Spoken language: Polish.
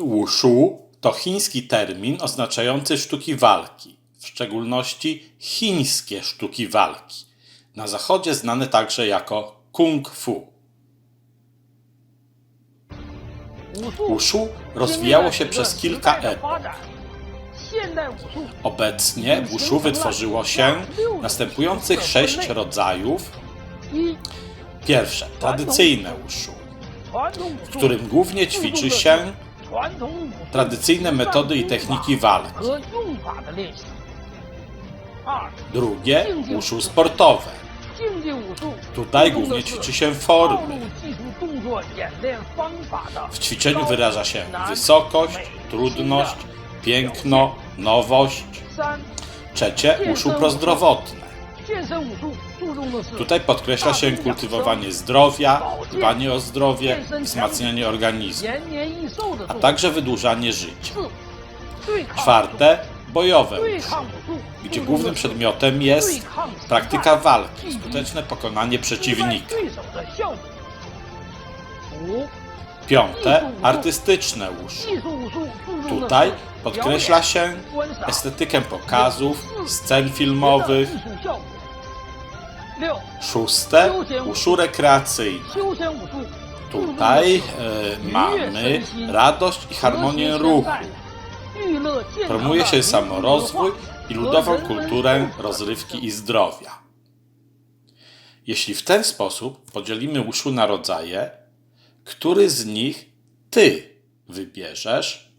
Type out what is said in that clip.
Wushu to chiński termin oznaczający sztuki walki, w szczególności chińskie sztuki walki, na zachodzie znane także jako kung fu. Wushu rozwijało się przez kilka epok. Obecnie wushu wytworzyło się następujących sześć rodzajów. Pierwsze, tradycyjne wushu, w którym głównie ćwiczy się tradycyjne metody i techniki walki. Drugie, wushu sportowe. Tutaj głównie ćwiczy się formy. W ćwiczeniu wyraża się wysokość, trudność, piękno, nowość. Trzecie, wushu prozdrowotne. Tutaj podkreśla się kultywowanie zdrowia, dbanie o zdrowie, wzmacnianie organizmu, a także wydłużanie życia. Czwarte, bojowe wushu, gdzie głównym przedmiotem jest praktyka walki, skuteczne pokonanie przeciwnika. Piąte, artystyczne wushu. Tutaj podkreśla się estetykę pokazów, scen filmowych. Szóste, wushu rekreacyjne. Tutaj e, mamy radość i harmonię ruchu. Promuje się samorozwój i ludową kulturę rozrywki i zdrowia. Jeśli w ten sposób podzielimy wushu na rodzaje, który z nich ty wybierzesz?